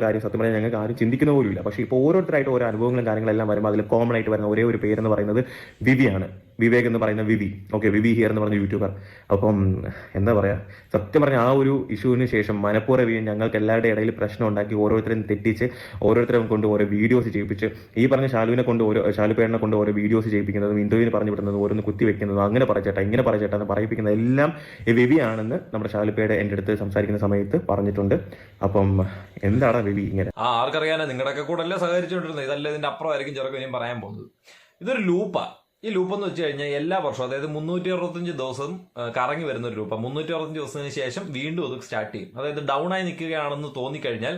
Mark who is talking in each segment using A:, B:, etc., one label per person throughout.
A: കാര്യം സത്യം പറഞ്ഞാൽ ഞങ്ങൾക്ക് ആരും ചിന്തിക്കുന്ന പോലും ഇല്ല പക്ഷേ ഇപ്പോൾ ഓരോരുത്തരായിട്ട് ഓരോ അനുഭവങ്ങളും കാര്യങ്ങളെല്ലാം വരുമ്പോൾ അതിൽ കോമൺ ആയിട്ട് വരുന്ന ഒരേ ഒരു പേരെന്ന് പറയുന്നത് വിവിയാണ്. വിവേക് എന്ന് പറയുന്ന വിവി. ഓക്കെ വിവി ഹിയർ എന്ന് പറഞ്ഞ യൂട്യൂബർ അപ്പം എന്താ പറയുക സത്യം പറഞ്ഞ ആ ഒരു ഇഷ്യൂവിന് ശേഷം മനഃപൂർവം ഞങ്ങൾക്ക് എല്ലാവരുടെ ഇടയിൽ പ്രശ്നം ഉണ്ടാക്കി ഓരോരുത്തരും തെറ്റിച്ച് ഓരോരുത്തരും കൊണ്ട് ഓരോ വീഡിയോസ് ചെയ്യിപ്പിച്ച് ഈ പറഞ്ഞ ശാലുവിനെ കൊണ്ട് ഓരോ ശാലുപേടിനെ കൊണ്ട് ഓരോ വീഡിയോസ് ചെയ്യിപ്പിക്കുന്നതും ഇന്റർവ്യൂവിന് പറഞ്ഞു വിടുന്നതും ഓരോന്ന് കുത്തി വെക്കുന്നതും അങ്ങനെ പറയച്ചേട്ടാ ഇങ്ങനെ പറയച്ചേട്ടാ എന്ന് പറയിപ്പിക്കുന്നത് എല്ലാം ഈ വിവി ആണെന്ന് നമ്മുടെ ശാലുപേടെ എന്റെ അടുത്ത് സംസാരിക്കുന്ന സമയത്ത് പറഞ്ഞിട്ടുണ്ട്. അപ്പം എന്താണ് വിവി ഇങ്ങനെ?
B: ആ ആർക്കറിയാനാ നിങ്ങളുടെയൊക്കെ കൂടെ അല്ലേ സഹകരിച്ചുകൊണ്ടിരുന്നത് ഇതല്ല ഇതിന്റെ അപ്പുറമായിരിക്കും ചെറുക്കും ഞാൻ പറയാൻ പോകുന്നത്. ഇതൊരു ലൂപ്പാ ഈ ലൂപ്പ് എന്ന് വെച്ച് കഴിഞ്ഞാൽ എല്ലാ വർഷവും അതായത് മുന്നൂറ്റി അറുപത്തഞ്ച് ദിവസം കറങ്ങി വരുന്ന ഒരു ലൂപ്പാണ് മുന്നൂറ്റി അറുപത്തഞ്ച് ദിവസത്തിന് ശേഷം വീണ്ടും അത് സ്റ്റാർട്ട് ചെയ്യും. അതായത് ഡൗൺ ആയി നിൽക്കുകയാണെന്ന് തോന്നിക്കഴിഞ്ഞാൽ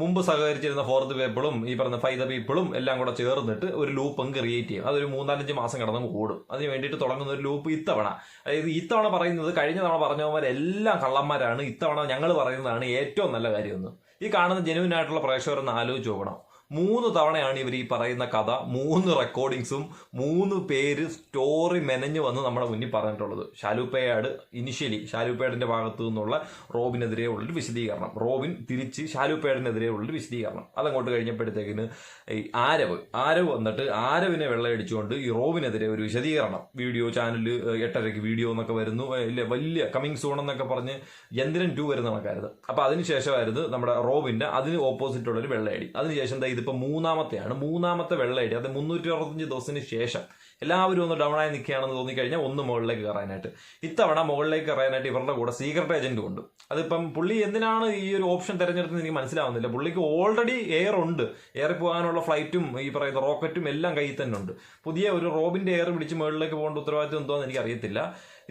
B: മുമ്പ് സഹകരിച്ചിരുന്ന ഫോർത്ത് പീപ്പിളും ഈ പറഞ്ഞ ഫൈവ് പീപ്പിളും എല്ലാം കൂടെ ചേർന്നിട്ട് ഒരു ലൂപ്പ് അങ്ങ് ക്രിയേറ്റ് ചെയ്യും. അതൊരു മൂന്നാലഞ്ച് മാസം കിടന്നു കൂടും. അതിന് വേണ്ടിയിട്ട് തുടങ്ങുന്ന ഒരു ലൂപ്പ് ഇത്തവണ. അതായത് ഇത്തവണ പറയുന്നത് കഴിഞ്ഞ തവണ പറഞ്ഞവരെല്ലാം കള്ളന്മാരാണ്. ഇത്തവണ ഞങ്ങൾ പറയുന്നതാണ് ഏറ്റവും നല്ല കാര്യമെന്ന്. ഈ കാണുന്ന ജെനുവിനായിട്ടുള്ള പ്രേക്ഷകരൊന്ന് ആലോചിച്ച് നോക്കണം. മൂന്ന് തവണയാണ് ഇവർ ഈ പറയുന്ന കഥ. മൂന്ന് റെക്കോർഡിങ്സും മൂന്ന് പേര് സ്റ്റോറി മെനഞ്ഞു വന്ന് നമ്മുടെ മുന്നിൽ പറഞ്ഞിട്ടുള്ളത്. ഷാലുപ്പേയാട് ഇനിഷ്യലി ഷാലുപ്പേടിന്റെ ഭാഗത്തു നിന്നുള്ള റോബിനെതിരെ ഉള്ളൊരു വിശദീകരണം. റോബിൻ തിരിച്ച് ഷാലുപ്പേടിനെതിരെ ഉള്ളൊരു വിശദീകരണം. അതങ്ങോട്ട് കഴിഞ്ഞപ്പോഴത്തേക്കിന് ഈ ആരവ് ആരവ് വന്നിട്ട് ആരവിനെ വെള്ളയടിച്ചുകൊണ്ട് ഈ റോബിനെതിരെ ഒരു വിശദീകരണം. വീഡിയോ ചാനൽ എട്ടരയ്ക്ക് വീഡിയോ എന്നൊക്കെ വരുന്നു. ഇല്ല വലിയ കമ്മിങ് സൂൺ എന്നൊക്കെ പറഞ്ഞ് യന്ത്രൻ ടു വരുന്ന കണക്കായിരുന്നു അപ്പൊ അതിനുശേഷമായിരുന്നു നമ്മുടെ റോബിന്റെ അതിന് ഓപ്പോസിറ്റ് ഉള്ളൊരു വെള്ളയടി. അതിനുശേഷം ദാ ഇതിപ്പോ മൂന്നാമത്തെയാണ്. മൂന്നാമത്തെ വെള്ളയടി അത് മുന്നൂറ്റി അറുപത്തഞ്ച് ദിവസത്തിന് ശേഷം എല്ലാവരും ഒന്ന് ഡൗൺ ആയി നിൽക്കുകയാണെന്ന് തോന്നിക്കഴിഞ്ഞാൽ ഒന്ന് മുകളിലേക്ക് കയറാനായിട്ട്. ഇത്തവണ മുകളിലേക്ക് കയറാനായിട്ട് ഇവരുടെ കൂടെ സീക്രട്ട് ഏജന്റ് ഉണ്ട്. അതിപ്പം പുള്ളി എന്തിനാണ് ഈ ഒരു ഓപ്ഷൻ തിരഞ്ഞെടുത്തത് എനിക്ക് മനസ്സിലാവുന്നില്ല. പുള്ളിക്ക് ഓൾറെഡി എയർ ഉണ്ട്. എയറിൽ പോകാനുള്ള ഫ്ലൈറ്റും ഈ പറയുന്ന റോക്കറ്റും എല്ലാം കയ്യിൽ തന്നെ ഉണ്ട്. പുതിയ ഒരു റോബിന്റെ എയർ പിടിച്ച് മുകളിലേക്ക് പോകേണ്ട ഉത്തരവാദിത്വം എന്തോന്ന് എനിക്ക് അറിയത്തില്ല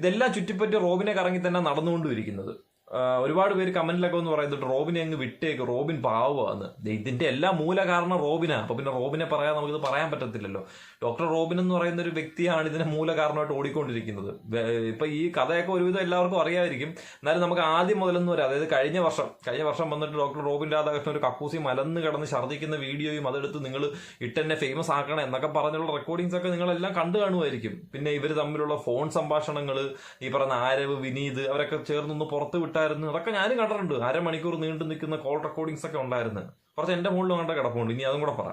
B: ഇതെല്ലാം ചുറ്റിപ്പറ്റി റോബിനെ കറങ്ങി തന്നെ നടന്നുകൊണ്ടിരിക്കുന്നത് ഒരുപാട് പേര് കമന്റിലൊക്കെ ഒന്ന് പറയുന്നത് റോബിനെ അങ്ങ് വിട്ടേക്ക് റോബിൻ പാവമാണ്. ഇതിന്റെ എല്ലാ മൂല കാരണം റോബിനാ. അപ്പൊ പിന്നെ റോബിനെ പറയാൻ നമുക്കിത് പറയാൻ പറ്റത്തില്ലല്ലോ. ഡോക്ടർ റോബിൻ എന്ന് പറയുന്ന ഒരു വ്യക്തിയാണ് ഇതിന്റെ മൂല കാരണമായിട്ട് ഓടിക്കൊണ്ടിരിക്കുന്നത് ഇപ്പൊ ഈ കഥയൊക്കെ ഒരുവിധം എല്ലാവർക്കും അറിയാമായിരിക്കും എന്നാലും നമുക്ക് ആദ്യം മുതലൊന്നും വരാം അതായത് കഴിഞ്ഞ വർഷം കഴിഞ്ഞ വർഷം വന്നിട്ട് ഡോക്ടർ റോബിൻ രാധാകൃഷ്ണൻ ഒരു കക്കൂസി മലന്ന് കിടന്ന് ഛർദ്ദിക്കുന്ന വീഡിയോയും അതെടുത്ത് നിങ്ങൾ ഇട്ടെന്നെ ഫേമസ് ആക്കണം എന്നൊക്കെ പറഞ്ഞുള്ള റെക്കോർഡിങ്സ് ഒക്കെ നിങ്ങളെല്ലാം കണ്ടു കാണുമായിരിക്കും. പിന്നെ ഇവർ തമ്മിലുള്ള ഫോൺ സംഭാഷണങ്ങൾ ഈ പറഞ്ഞ ആരവ് വിനീത് അവരൊക്കെ ചേർന്നൊന്ന് പുറത്ത് വിട്ടായിരുന്നു അതൊക്കെ ഞാനും കണ്ടിട്ടുണ്ട്. അരമണിക്കൂർ നീണ്ടു നിൽക്കുന്ന കോൾ റെക്കോർഡിങ്സ് ഒക്കെ ഉണ്ടായിരുന്നു. കുറച്ച് എന്റെ മുകളിൽ കണ്ട കിടപ്പുണ്ട്. ഇനി അതും കൂടെ പറ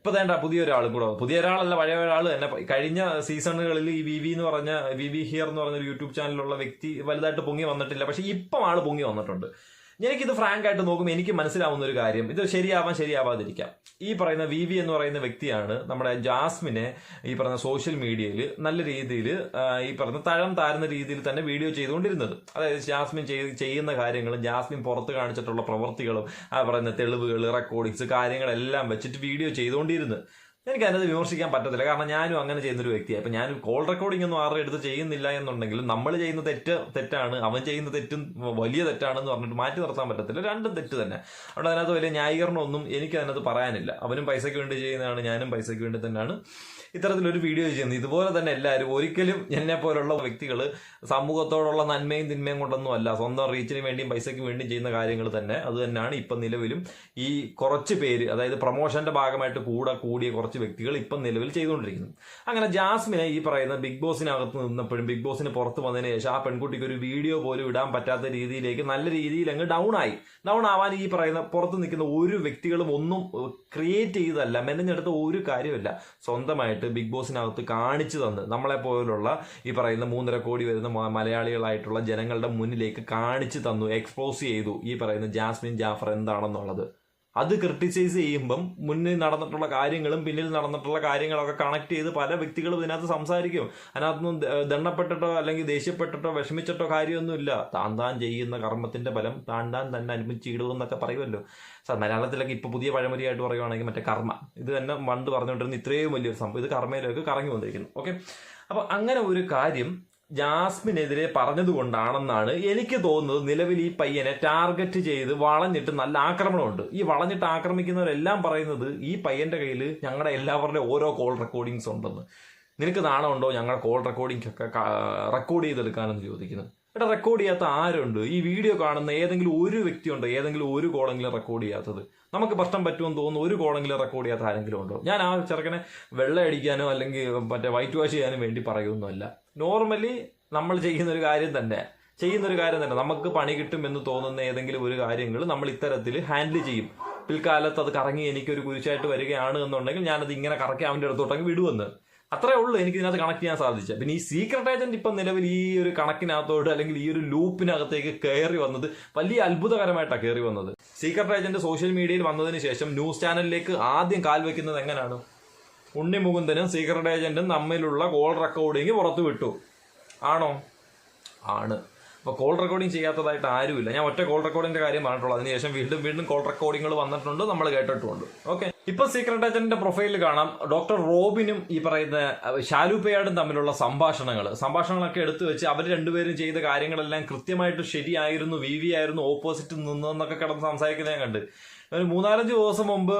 B: ഇപ്പൊ വേണ്ട പുതിയ ഒരാളും കൂടെ. പുതിയ ഒരാളല്ല പഴയ ഒരാൾ തന്നെ. കഴിഞ്ഞ സീസണുകളിൽ ഈ വി വി എന്ന് പറഞ്ഞ വി വി ഹിയർ എന്ന് പറഞ്ഞ ഒരു യൂട്യൂബ് ചാനലിലുള്ള വ്യക്തി വലുതായിട്ട് പൊങ്ങി വന്നിട്ടില്ല. പക്ഷെ ഇപ്പം ആൾ പൊങ്ങി വന്നിട്ടുണ്ട്. എനിക്കിത് ഫ്രാങ്ക് ആയിട്ട് നോക്കുമ്പോൾ എനിക്ക് മനസ്സിലാവുന്ന ഒരു കാര്യം. ഇത് ശരിയാവാൻ ശരിയാവാതിരിക്കാം. ഈ പറയുന്ന വി വി എന്ന് പറയുന്ന വ്യക്തിയാണ് നമ്മുടെ ജാസ്മിനെ ഈ പറയുന്ന സോഷ്യൽ മീഡിയയിൽ നല്ല രീതിയിൽ ഈ പറയുന്ന തഴം താരുന്ന രീതിയിൽ തന്നെ വീഡിയോ ചെയ്തുകൊണ്ടിരുന്നത്. അതായത് ജാസ്മിൻ ചെയ്യുന്ന കാര്യങ്ങളും ജാസ്മിൻ പുറത്ത് കാണിച്ചിട്ടുള്ള പ്രവൃത്തികളും ആ പറയുന്ന തെളിവുകൾ റെക്കോർഡിങ്സ് കാര്യങ്ങളെല്ലാം വെച്ചിട്ട് വീഡിയോ ചെയ്തുകൊണ്ടിരുന്നത്. എനിക്ക് അതിനത് വിമർശിക്കാൻ പറ്റത്തില്ല. കാരണം ഞാനും അങ്ങനെ ചെയ്യുന്നൊരു വ്യക്തിയാണ് അപ്പം ഞാൻ കോൾ റെക്കോർഡിംഗ് ഒന്നും ആരുടെ അടുത്ത് ചെയ്യുന്നില്ല എന്നുണ്ടെങ്കിലും നമ്മൾ ചെയ്യുന്ന തെറ്റ് തെറ്റാണ് അവൻ ചെയ്യുന്ന തെറ്റും വലിയ തെറ്റാണെന്ന് പറഞ്ഞിട്ട് മാറ്റി നിർത്താൻ പറ്റത്തില്ല. രണ്ടും തെറ്റ് തന്നെ. അവിടെ അതിനകത്ത് വലിയ ന്യായീകരണമൊന്നും എനിക്ക് അതിനകത്ത് പറയാനില്ല. അവനും പൈസയ്ക്ക് വേണ്ടി ചെയ്യുന്നതാണ് ഞാനും പൈസയ്ക്ക് വേണ്ടി തന്നെയാണ് ഇത്തരത്തിലൊരു വീഡിയോ ചെയ്യുന്നത്. ഇതുപോലെ തന്നെ എല്ലാവരും ഒരിക്കലും എന്നെ പോലുള്ള വ്യക്തികൾ സമൂഹത്തോടുള്ള നന്മയും തിന്മയും കൊണ്ടൊന്നും അല്ല. സ്വന്തം റീച്ചിന് വേണ്ടിയും പൈസയ്ക്ക് വേണ്ടിയും ചെയ്യുന്ന കാര്യങ്ങൾ തന്നെ. അത് തന്നെയാണ് ഇപ്പം നിലവിലും ഈ കുറച്ച് പേര് അതായത് പ്രൊമോഷന്റെ ഭാഗമായിട്ട് കൂടെ കൂടിയ കുറച്ച് വ്യക്തികൾ ഇപ്പം നിലവിൽ ചെയ്തുകൊണ്ടിരിക്കുന്നത് അങ്ങനെ ജാസ്മിനെ ഈ പറയുന്ന ബിഗ് ബോസിനകത്ത് നിന്നപ്പോഴും ബിഗ് ബോസിന് പുറത്ത് വന്നതിന് ശേഷം ആ പെൺകുട്ടിക്ക് ഒരു വീഡിയോ പോലും ഇടാൻ പറ്റാത്ത രീതിയിലേക്ക് നല്ല രീതിയിൽ അങ്ങ് ഡൗൺ ആയി. ഡൗൺ ആവാൻ ഈ പറയുന്ന പുറത്ത് നിൽക്കുന്ന ഒരു വ്യക്തികളും ഒന്നും ക്രിയേറ്റ് ചെയ്തതല്ല മെനഞ്ഞെടുത്ത ഒരു കാര്യമില്ല സ്വന്തമായിട്ട് ബിഗ് ബോസിനകത്ത് കാണിച്ചു തന്ന് നമ്മളെ പോലുള്ള ഈ പറയുന്ന മൂന്നര കോടി വരുന്ന മലയാളികളായിട്ടുള്ള ജനങ്ങളുടെ മുന്നിലേക്ക് കാണിച്ചു തന്നു എക്സ്പോസ് ചെയ്തു ഈ പറയുന്ന ജാസ്മിൻ ജാഫർ എന്താണെന്നുള്ളത്. അത് ക്രിട്ടിസൈസ് ചെയ്യുമ്പം മുന്നിൽ നടന്നിട്ടുള്ള കാര്യങ്ങളും പിന്നിൽ നടന്നിട്ടുള്ള കാര്യങ്ങളൊക്കെ കണക്ട് ചെയ്ത് പല വ്യക്തികളും ഇതിനകത്ത് സംസാരിക്കും. അതിനകത്തൊന്നും ദണ്ണപ്പെട്ടിട്ടോ അല്ലെങ്കിൽ ദേഷ്യപ്പെട്ടിട്ടോ വിഷമിച്ചിട്ടോ കാര്യമൊന്നുമില്ല. താൻ താൻ ചെയ്യുന്ന കർമ്മത്തിന്റെ ഫലം താൻ താൻ തന്നെ അനുഭവിച്ചിടുമെന്നൊക്കെ പറയുമല്ലോ. മലയാളത്തിലൊക്കെ ഇപ്പൊ പുതിയ പഴമൊഴിയായിട്ട് പറയുവാണെങ്കിൽ മറ്റേ കർമ്മ. ഇത് തന്നെ പണ്ട് പറഞ്ഞുകൊണ്ടിരുന്ന ഇത്രയും വലിയൊരു സംഭവം ഇത് കർമ്മയിലേക്ക് കറങ്ങി വന്നിരിക്കുന്നു ഓക്കെ അപ്പോൾ അങ്ങനെ ഒരു കാര്യം ജാസ്മിനെതിരെ പറഞ്ഞതുകൊണ്ടാണെന്നാണ് എനിക്ക് തോന്നുന്നത് നിലവിൽ ഈ പയ്യനെ ടാർഗറ്റ് ചെയ്ത് വളഞ്ഞിട്ട് നല്ല ആക്രമണമുണ്ട്. ഈ വളഞ്ഞിട്ട് ആക്രമിക്കുന്നവരെല്ലാം പറയുന്നത് ഈ പയ്യന്റെ കയ്യിൽ ഞങ്ങളുടെ എല്ലാവരുടെയും ഓരോ കോൾ റെക്കോർഡിങ്സ് ഉണ്ടെന്ന്. നിനക്ക് നാണമുണ്ടോ ഞങ്ങളുടെ കോൾ റെക്കോർഡിംഗ് ഒക്കെ റെക്കോർഡ് ചെയ്തെടുക്കാനെന്ന് ചോദിക്കുന്നത്. എടാ റെക്കോർഡ് ചെയ്യാത്ത ആരുണ്ട്? ഈ വീഡിയോ കാണുന്ന ഏതെങ്കിലും ഒരു വ്യക്തി ഉണ്ടോ ഏതെങ്കിലും ഒരു കോളെങ്കിലും റെക്കോർഡ് ചെയ്യാത്തത്. നമുക്ക് പ്രശ്നം പറ്റുമെന്ന് തോന്നുന്നു ഒരു കോളെങ്കിലും റെക്കോർഡ് ചെയ്യാത്ത ആരെങ്കിലും ഉണ്ടോ? ഞാൻ ആ ചെറുക്കനെ വെള്ളം അടിക്കാനോ അല്ലെങ്കിൽ മറ്റേ വൈറ്റ് വാഷ് ചെയ്യാനും വേണ്ടി പറയുന്നതല്ല. നോർമലി നമ്മൾ ചെയ്യുന്ന ഒരു കാര്യം തന്നെ. ചെയ്യുന്നൊരു കാര്യം തന്നെ. നമുക്ക് പണി കിട്ടും എന്ന് തോന്നുന്ന ഏതെങ്കിലും ഒരു കാര്യങ്ങൾ നമ്മൾ ഇത്തരത്തിൽ ഹാൻഡിൽ ചെയ്യും. പിൽക്കാലത്ത് അത് കറങ്ങി എനിക്കൊരു കുരിശായിട്ട് വരികയാണ് എന്നുണ്ടെങ്കിൽ ഞാനത് ഇങ്ങനെ കറക്കി അവന്റെ അടുത്തോട്ടങ്ങ് വിടുവെന്ന്. അത്രേ ഉള്ളൂ എനിക്ക് ഇതിനകത്ത് കണക്ട് ചെയ്യാൻ സാധിച്ചത്. പിന്നെ ഈ സീക്രട്ട് ഏജന്റ് ഇപ്പം നിലവിൽ ഈ ഒരു കണക്കിനകത്തോട് അല്ലെങ്കിൽ ഈ ഒരു ലൂപ്പിനകത്തേക്ക് കയറി വന്നത് വലിയ അത്ഭുതകരമായിട്ടാണ് കയറി വന്നത്. സീക്രട്ട് ഏജന്റ് സോഷ്യൽ മീഡിയയിൽ വന്നതിന് ശേഷം ന്യൂസ് ചാനലിലേക്ക് ആദ്യം കാൽ വെക്കുന്നത് എങ്ങനെയാണ്? ഉണ്ണി മുകുന്ദനും സീക്രട്ട് ഏജന്റും തമ്മിലുള്ള കോൾ റെക്കോർഡിങ് പുറത്തു വിട്ടു. ആണോ? ആണ്. അപ്പോൾ കോൾ റെക്കോർഡിംഗ് ചെയ്യാത്തതായിട്ട് ആരുമില്ല. ഞാൻ ഒറ്റ കോൾ റെക്കോർഡിന്റെ കാര്യം പറഞ്ഞിട്ടുള്ളൂ. അതിനുശേഷം വീണ്ടും വീണ്ടും കോൾ റെക്കോർഡിങ്ങുകൾ വന്നിട്ടുണ്ട് നമ്മൾ കേട്ടിട്ടുമുണ്ട് ഓക്കെ ഇപ്പൊ സീക്രട്ട് ഏജന്റിന്റെ പ്രൊഫൈലിൽ കാണാം. ഡോക്ടർ റോബിനും ഈ പറയുന്ന ഷാലുപ്പയാടും പേയാടും തമ്മിലുള്ള സംഭാഷണങ്ങൾ സംഭാഷണങ്ങളൊക്കെ എടുത്തു വെച്ച് അവർ രണ്ടുപേരും ചെയ്ത കാര്യങ്ങളെല്ലാം കൃത്യമായിട്ട് ശരിയായിരുന്നു വി വി ആയിരുന്നു ഓപ്പോസിറ്റ് നിന്നെന്നൊക്കെ കിടന്ന് സംസാരിക്കുന്നത് ഞാൻ കണ്ട്. ഒരു മൂന്നാലഞ്ച് ദിവസം മുമ്പ്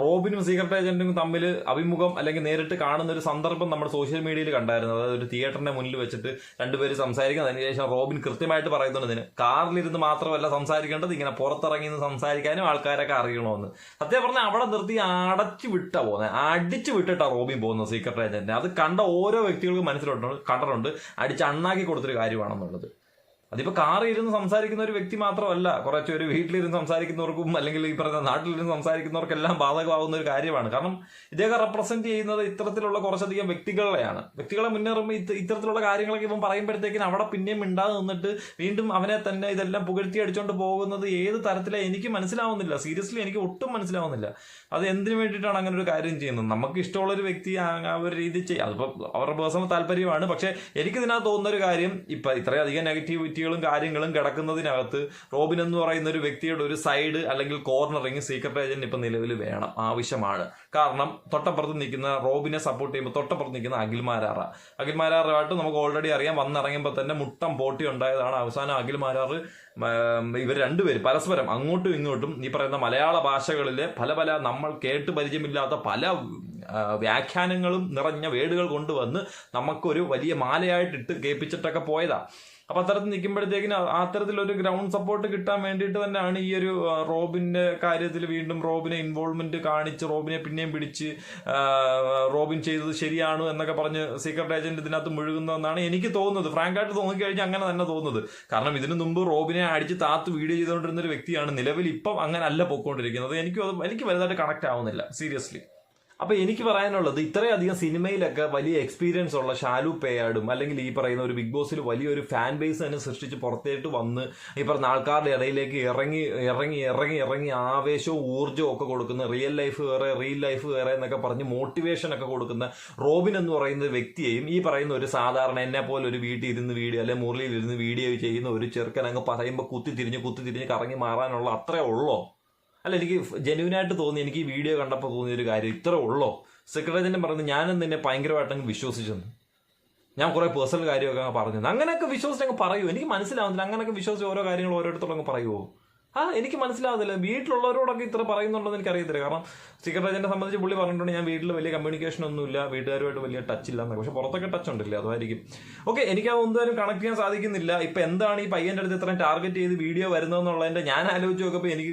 B: റോബിനും സീക്രട്ട് ഏജന്റും തമ്മിൽ അഭിമുഖം അല്ലെങ്കിൽ നേരിട്ട് കാണുന്ന ഒരു സന്ദർഭം നമ്മുടെ സോഷ്യൽ മീഡിയയിൽ കണ്ടായിരുന്നു. അതായത് ഒരു തിയേറ്ററിന്റെ മുന്നിൽ വെച്ചിട്ട് രണ്ടുപേര് സംസാരിക്കുന്നത് അതിനുശേഷം റോബിൻ കൃത്യമായിട്ട് പറയുന്നുണ്ട് ഇതിന്. കാറിലിരുന്ന് മാത്രമല്ല സംസാരിക്കേണ്ടത് ഇങ്ങനെ പുറത്തിറങ്ങി നിന്ന് സംസാരിക്കാനും ആൾക്കാരൊക്കെ അറിയണമെന്ന്. സത്യം പറഞ്ഞാൽ അവിടെ നിർത്തി അടച്ചു വിട്ടാ പോകുന്നത് അടിച്ചു വിട്ടിട്ടാ റോബിൻ പോകുന്നത് സീക്രട്ട് ഏജന്റിനെ അത് കണ്ട ഓരോ വ്യക്തികൾക്കും മനസ്സിലുണ്ട് കണ്ടിട്ടുണ്ട്. അടിച്ച് അണ്ണാക്കി കൊടുത്തൊരു കാര്യമാണെന്നുള്ളത്. അതിപ്പോ കാറിൽ ഇരുന്ന് സംസാരിക്കുന്ന ഒരു വ്യക്തി മാത്രമല്ല. കുറച്ച് ഒരു വീട്ടിലിരുന്ന് സംസാരിക്കുന്നവർക്കും അല്ലെങ്കിൽ ഈ പറയുന്ന നാട്ടിലിരുന്ന് സംസാരിക്കുന്നവർക്കെല്ലാം ബാധകമാവുന്ന ഒരു കാര്യമാണ്. കാരണം ഇദ്ദേഹം റെപ്രസെന്റ് ചെയ്യുന്നത് ഇത്തരത്തിലുള്ള കുറച്ചധികം വ്യക്തികളെയാണ്. വ്യക്തികളെ മുന്നേറുമ്പോൾ ഇത് ഇത്തരത്തിലുള്ള കാര്യങ്ങളൊക്കെ ഇവൻ പറയുമ്പോഴത്തേക്കിന് അവിടെ പിന്നെയും മിണ്ടാതെ നിന്നിട്ട് വീണ്ടും അവനെ തന്നെ ഇതെല്ലാം പുകഴ്ത്തി അടിച്ചുകൊണ്ട് പോകുന്നത് ഏത് തരത്തിലെ എനിക്ക് മനസ്സിലാവുന്നില്ല. സീരിയസ്ലി എനിക്ക് ഒട്ടും മനസ്സിലാവുന്നില്ല. അത് എന്തിനു വേണ്ടിയിട്ടാണ് അങ്ങനെ ഒരു കാര്യം ചെയ്യുന്നത്? നമുക്ക് ഇഷ്ടമുള്ള ഒരു വ്യക്തി ആ ഒരു രീതി ചെയ്യാം. അതിപ്പോൾ അവരുടെ പേഴ്സണൽ താല്പര്യമാണ്. പക്ഷേ എനിക്കിതിനകത്ത് തോന്നുന്ന ഒരു കാര്യം ഇപ്പം ഇത്രയധികം നെഗറ്റിവിറ്റികളും കാര്യങ്ങളും കിടക്കുന്നതിനകത്ത് റോബിൻ എന്ന് പറയുന്ന ഒരു വ്യക്തിയുടെ ഒരു സൈഡ് അല്ലെങ്കിൽ കോർണറിങ് സീക്രട്ട് ഏജന്റ് ഇപ്പം നിലവിൽ വേണം ആവശ്യമാണ്. കാരണം തൊട്ടപ്പുറത്ത് നിൽക്കുന്ന റോബിനെ സപ്പോർട്ട് ചെയ്യുമ്പോൾ തൊട്ടപ്പുറത്ത് നിൽക്കുന്ന അഖിൽമാരാറ അഖിൽമാരാറായിട്ട് നമുക്ക് ഓൾറെഡി അറിയാം വന്നിറങ്ങുമ്പോൾ തന്നെ മുട്ടം പോട്ടി ഉണ്ടായതാണ് അവസാനം അഖിൽമാരാറ് ഇവർ രണ്ടുപേരും പരസ്പരം അങ്ങോട്ടും ഇങ്ങോട്ടും ഈ പറയുന്ന മലയാള ഭാഷകളിലെ പല പല നമ്മൾ കേട്ട് പരിചയമില്ലാത്ത പല വ്യാഖ്യാനങ്ങളും നിറഞ്ഞ വേടുകൾ കൊണ്ടുവന്ന് നമുക്കൊരു വലിയ മാലയായിട്ടിട്ട് കേൾപ്പിച്ചിട്ടൊക്കെ പോയതാ. അപ്പൊ അത്തരത്തിൽ നിൽക്കുമ്പോഴത്തേക്കിന് അത്തരത്തിൽ ഒരു ഗ്രൗണ്ട് സപ്പോർട്ട് കിട്ടാൻ വേണ്ടിയിട്ട് തന്നെയാണ് ഈ ഒരു റോബിന്റെ കാര്യത്തിൽ വീണ്ടും റോബിനെ ഇൻവോൾവ്മെന്റ് കാണിച്ച് റോബിനെ പിന്നെയും പിടിച്ച് റോബിൻ ചെയ്തത് ശരിയാണ് എന്നൊക്കെ പറഞ്ഞ് സീക്രട്ട് ഏജന്റ് ഇതിനകത്ത് മുഴുകുന്നതെന്നാണ് എനിക്ക് തോന്നുന്നത്. ഫ്രാങ്കായിട്ട് തോന്നിക്കഴിഞ്ഞാൽ അങ്ങനെ തന്നെ തോന്നുന്നത്. കാരണം ഇതിനു മുമ്പ് റോബിനെ അടിച്ച് താത്ത് വീഡിയോ ചെയ്തുകൊണ്ടിരുന്ന ഒരു വ്യക്തിയാണ് നിലവിൽ ഇപ്പം അങ്ങനെ അല്ല പൊക്കോണ്ടിരിക്കുന്നത്. എനിക്കും അത് എനിക്ക് വലുതായിട്ട് കണക്ട് ആവുന്നില്ല. സീരിയസ്ലി അപ്പൊ എനിക്ക് പറയാനുള്ളത് ഇത്രയധികം സിനിമയിലൊക്കെ വലിയ എക്സ്പീരിയൻസ് ഉള്ള ഷാലു പേയാടും അല്ലെങ്കിൽ ഈ പറയുന്ന ഒരു ബിഗ് ബോസിൽ വലിയൊരു ഫാൻ ബേസ് തന്നെ സൃഷ്ടിച്ച് പുറത്തേട്ട് വന്ന് ഈ പറഞ്ഞ ആൾക്കാരുടെ ഇടയിലേക്ക് ഇറങ്ങി ഇറങ്ങി ഇറങ്ങി ഇറങ്ങി ആവേശവും ഊർജവും ഒക്കെ കൊടുക്കുന്ന റിയൽ ലൈഫ് വേറെ റിയൽ ലൈഫ് വേറെ എന്നൊക്കെ പറഞ്ഞ് മോട്ടിവേഷൻ ഒക്കെ കൊടുക്കുന്ന റോബിൻ എന്ന് പറയുന്ന വ്യക്തിയെയും ഈ പറയുന്ന ഒരു സാധാരണ എന്നെ പോലെ ഒരു വീട്ടിൽ ഇരുന്ന് വീഡിയോ അല്ലെങ്കിൽ മുറിയിൽ ഇരുന്ന് വീഡിയോ ചെയ്യുന്ന ഒരു ചെറുക്കൻ അങ്ങ് പറയുമ്പോൾ കുത്തി തിരിഞ്ഞ് കുത്തി തിരിഞ്ഞ് കറങ്ങി മാറാനുള്ള അത്രേ ഉള്ളോ? അല്ല എനിക്ക് ജെന്യൂനായിട്ട് തോന്നി എനിക്ക് ഈ വീഡിയോ കണ്ടപ്പോൾ തോന്നിയ ഒരു കാര്യം ഇത്ര ഉള്ളോ? സെക്രട്ടറിനെ പറയുന്നത് ഞാനും നിന്നെ ഭയങ്കരമായിട്ടങ്ങ് വിശ്വസിച്ചെന്ന്. ഞാൻ കുറെ പേഴ്സണൽ കാര്യമൊക്കെ അങ്ങ് പറഞ്ഞത് അങ്ങനെയൊക്കെ വിശ്വസിച്ച് അങ്ങ് പറയുമോ എനിക്ക് മനസ്സിലാവുന്നില്ല അങ്ങനെയൊക്കെ വിശ്വസിച്ച് ഓരോ കാര്യങ്ങൾ ഓരോരുത്തരും അങ്ങ് പറയുമോ ആ എനിക്ക് മനസ്സിലാവുന്നില്ല. വീട്ടിലുള്ളവരോടൊക്കെ ഇത്ര പറയുന്നുണ്ടെന്ന് എനിക്ക് അറിയത്തില്ല കാരണം സീക്രട്ട് ഏജന്റിനെ സംബന്ധിച്ച് പുള്ളി പറഞ്ഞിട്ടുണ്ട് ഞാൻ വീട്ടിൽ വലിയ കമ്മ്യൂണിക്കേഷൻ ഒന്നുമില്ല. വീട്ടുകാരുമായിട്ട് വലിയ ടച്ച് ഇല്ല എന്നൊക്കെ. പക്ഷെ പുറത്തൊക്കെ ടച്ച് ഉണ്ടല്ലേ? അതായിരിക്കും ഓക്കെ എനിക്ക് അതൊന്നും കണക്ട് ചെയ്യാൻ സാധിക്കുന്നില്ല. ഇപ്പൊ എന്താണ് ഈ പയ്യന്റെ അടുത്ത് ഇത്രയും ടാർഗറ്റ് ചെയ്ത് വീഡിയോ വരുന്നതെന്നുള്ളതിന്റെ ഞാൻ ആലോചിച്ച് നോക്കുമ്പോൾ എനിക്ക്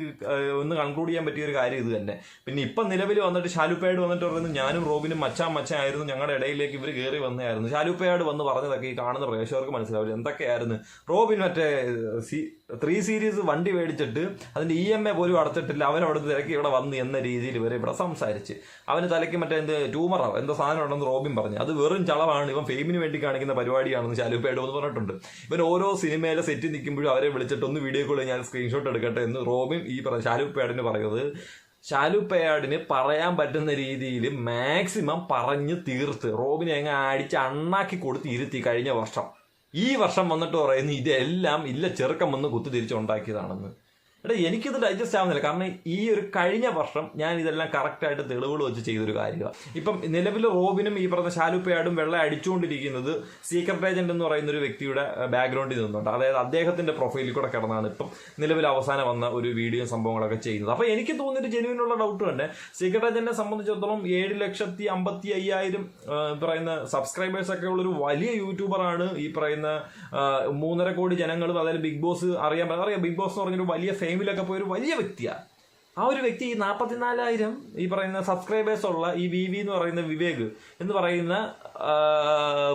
B: ഒന്ന് കൺക്ലൂഡ് ചെയ്യാൻ പറ്റിയ ഒരു കാര്യം ഇത് തന്നെ. പിന്നെ ഇപ്പൊ നിലവിൽ വന്നിട്ട് ഷാലുപ്പയോട് വന്നിട്ട് പറയുന്നത് ഞാനും റോബിനും മച്ചാ മച്ചായിരുന്നു. ഞങ്ങളുടെ ഇടയിലേക്ക് ഇവർ കയറി വന്നതായിരുന്നു. ഷാലുപ്പയോട് വന്ന് പറഞ്ഞതൊക്കെ ഈ കാണുന്ന പ്രേക്ഷകർക്ക് മനസ്സിലാവില്ല. എന്തൊക്കെയായിരുന്നു? റോബിൻ മറ്റേ ത്രീ സീരീസ് വണ്ടി മേടിച്ചിട്ട് അതിന്റെ ഇ എം എ പോലും അടച്ചിട്ടില്ല. അവൻ അവിടെ തിരക്കി ഇവിടെ വന്ന് എന്ന രീതിയിൽ വരെ ഇവിടെ സംസാരിച്ച്. അവന് തലയ്ക്ക് മറ്റേ എന്ത് ട്യൂമറോ എന്തോ സാധനം ഉണ്ടെന്ന് റോബിൻ പറഞ്ഞു. അത് വെറും ചളവാണ്. ഇവൻ ഫെയിമിന് വേണ്ടി കാണിക്കുന്ന പരിപാടിയാണെന്ന് ശാലുപ്പേട് എന്ന് പറഞ്ഞിട്ടുണ്ട്. ഇവൻ ഓരോ സിനിമയിലെ സെറ്റ് നിൽക്കുമ്പോഴും അവരെ വിളിച്ചിട്ട് ഒന്ന് വീഡിയോ കോൾ ഞാൻ സ്ക്രീൻഷോട്ട് എടുക്കട്ടെ എന്ന് റോബിൻ ഈ പറഞ്ഞ ശാലുപ്പേടിന് പറയുന്നത്. ഷാലുപ്പയാടിന് പറയാൻ പറ്റുന്ന രീതിയിൽ മാക്സിമം പറഞ്ഞ് തീർത്ത്. റോബിനെ അങ്ങ് അടിച്ച് അണ്ണാക്കി കൊടുത്ത് ഇരുത്തി കഴിഞ്ഞ വർഷം. ഈ വർഷം വന്നിട്ട് പറയുന്നു ഇതെല്ലാം ഇല്ല ചെറുക്കം വന്ന് കുത്തി തിരിച്ചുണ്ടാക്കിയതാണെന്ന് എടാ എനിക്കിത് ഡൈജസ്റ്റ് ആവുന്നില്ല. കാരണം ഈ ഒരു കഴിഞ്ഞ വർഷം ഞാൻ ഇതെല്ലാം കറക്റ്റായിട്ട് തെളിവുകൾ വെച്ച് ചെയ്തൊരു കാര്യമാണ് ഇപ്പം നിലവിൽ റോബിനും ഈ പറഞ്ഞ ശാലുപ്പയാടും വെള്ളം അടിച്ചുകൊണ്ടിരിക്കുന്നത് സീക്രട്ട് ഏജന്റ് എന്ന് പറയുന്ന ഒരു വ്യക്തിയുടെ ബാക്ക്ഗ്രൗണ്ടിൽ നിന്നുണ്ട്. അതായത് അദ്ദേഹത്തിന്റെ പ്രൊഫൈലിൽ കൂടെ കിടന്നാണ് ഇപ്പം നിലവിൽ അവസാനം വന്ന ഒരു വീഡിയോ സംഭവങ്ങളൊക്കെ ചെയ്യുന്നത്. അപ്പൊ എനിക്ക് തോന്നിയൊരു ജെനുവിനുള്ള ഡൗട്ട് തന്നെ. സീക്രട്ട് ഏജന്റിനെ സംബന്ധിച്ചിടത്തോളം ഏഴ് ലക്ഷത്തി അമ്പത്തി അയ്യായിരം പറയുന്ന സബ്സ്ക്രൈബേഴ്സ് ഒക്കെ ഉള്ള ഒരു വലിയ യൂട്യൂബറാണ് ഈ പറയുന്ന മൂന്നര കോടി ജനങ്ങളും അതായത് ബിഗ് ബോസ് അറിയാൻ അറിയാം ബിഗ് ബോസ് എന്ന് പറഞ്ഞൊരു വലിയ ഫെയിമിലൊക്കെ പോയ ഒരു വലിയ വ്യക്തിയാണ് ആ ഒരു വ്യക്തി ഈ നാൽപ്പത്തിനാലായിരം ഈ പറയുന്ന സബ്സ്ക്രൈബേഴ്സ് ഉള്ള ഈ വി വി എന്ന് പറയുന്ന വിവേക് എന്ന് പറയുന്ന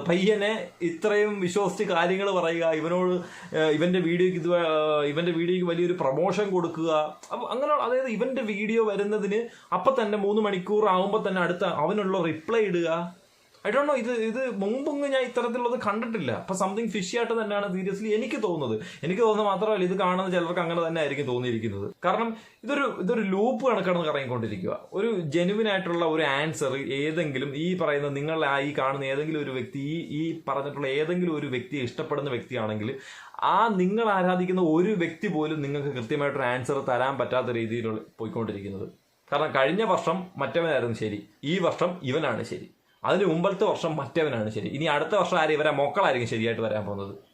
B: പയ്യനെ ഇത്രയും വിശ്വസിച്ച് കാര്യങ്ങൾ പറയുക ഇവനോട് ഇവന്റെ വീഡിയോക്ക് ഇത് ഇവന്റെ വീഡിയോക്ക് വലിയൊരു പ്രൊമോഷൻ കൊടുക്കുക. അപ്പൊ അങ്ങനെ അതായത് ഇവന്റെ വീഡിയോ വരുന്നതിന് അപ്പൊ തന്നെ മൂന്ന് മണിക്കൂർ ആകുമ്പോൾ തന്നെ അടുത്ത അവനുള്ള റിപ്ലൈ ഇടുക. ഐ ഡോണ്ട് നോ ഇത് ഇത് മുമ്പൊന്നും ഞാൻ ഇത്തരത്തിലുള്ളത് കണ്ടിട്ടില്ല. അപ്പൊ സംതിങ് ഫിഷി ആയിട്ട് തന്നെയാണ് സീരിയസ്ലി എനിക്ക് തോന്നുന്നത്. എനിക്ക് തോന്നുന്നത് മാത്രമല്ല ഇത് കാണുന്ന ചിലർക്ക് അങ്ങനെ തന്നെ ആയിരിക്കും തോന്നിയിരിക്കുന്നത്. കാരണം ഇതൊരു ഇതൊരു ലൂപ്പ് കണക്കാണ് കറങ്ങിക്കൊണ്ടിരിക്കുക ഒരു ജെനുവിൻ ആയിട്ടുള്ള ഒരു ആൻസർ ഏതെങ്കിലും ഈ പറയുന്ന നിങ്ങൾ ഈ കാണുന്ന ഏതെങ്കിലും ഒരു വ്യക്തി ഈ ഈ പറഞ്ഞിട്ടുള്ള ഏതെങ്കിലും ഒരു വ്യക്തിയെ ഇഷ്ടപ്പെടുന്ന വ്യക്തിയാണെങ്കിൽ ആ നിങ്ങൾ ആരാധിക്കുന്ന ഒരു വ്യക്തി പോലും നിങ്ങൾക്ക് കൃത്യമായിട്ടൊരു ആൻസർ തരാൻ പറ്റാത്ത രീതിയിലുള്ള പോയിക്കൊണ്ടിരിക്കുന്നത്. കാരണം കഴിഞ്ഞ വർഷം മറ്റവനായിരുന്നു ശരി. ഈ വർഷം ഇവനാണ് ശരി. അതിന് മുമ്പത്തെ വർഷം മറ്റവനാണ് ശരി. ഇനി അടുത്ത വർഷം ആരും ഇവരെ മക്കളായിരിക്കും ശരിയായിട്ട് വരാൻ പോകുന്നത്?